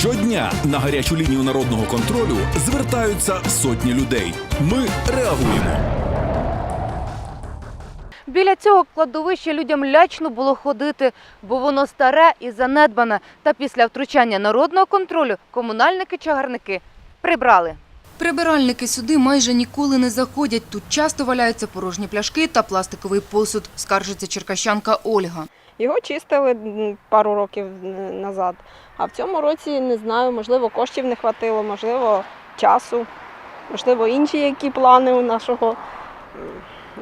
Щодня на гарячу лінію народного контролю звертаються сотні людей. Ми реагуємо. Біля цього кладовища людям лячно було ходити, бо воно старе і занедбане. Та після втручання народного контролю комунальники-чагарники прибрали. Прибиральники сюди майже ніколи не заходять. Тут часто валяються порожні пляшки та пластиковий посуд, скаржиться черкащанка Ольга. Його чистили пару років назад. А в цьому році не знаю, можливо, коштів не хватило, можливо, часу, можливо, інші які плани у нашого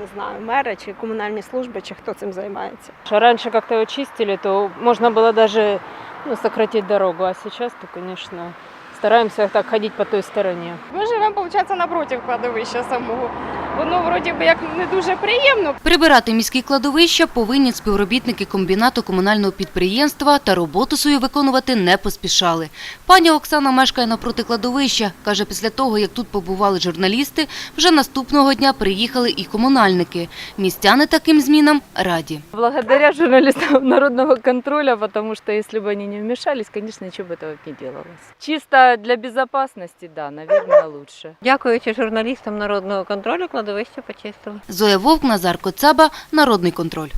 не знаю, мера чи комунальні служби, чи хто цим займається. Что Раньше как-то чистили, то можно было даже ну, сократить дорогу, а сейчас, то, конечно, стараемся так ходить по той стороне. Ми живемо, получается, напротив кладовища самого Воно вроді би як не дуже приємно. Прибирати міські кладовища повинні співробітники комбінату комунального підприємства та роботу свою виконувати не поспішали. Пані Оксана мешкає напроти кладовища. Каже, після того, як тут побували журналісти, вже наступного дня приїхали і комунальники. Містяни таким змінам раді. Благодаря журналистам народного контроля, потому что если бы они не вмешались, конечно, ничего бы этого не делалось. Чисто для безопасности, да, наверное, лучше. Дякуючи журналістам народного контролю, кладовище почистили. Зоя Вовк, Назар Коцаба, Народний контроль.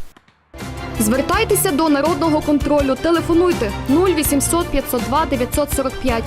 Звертайтеся до народного контролю. Телефонуйте 0800 502 945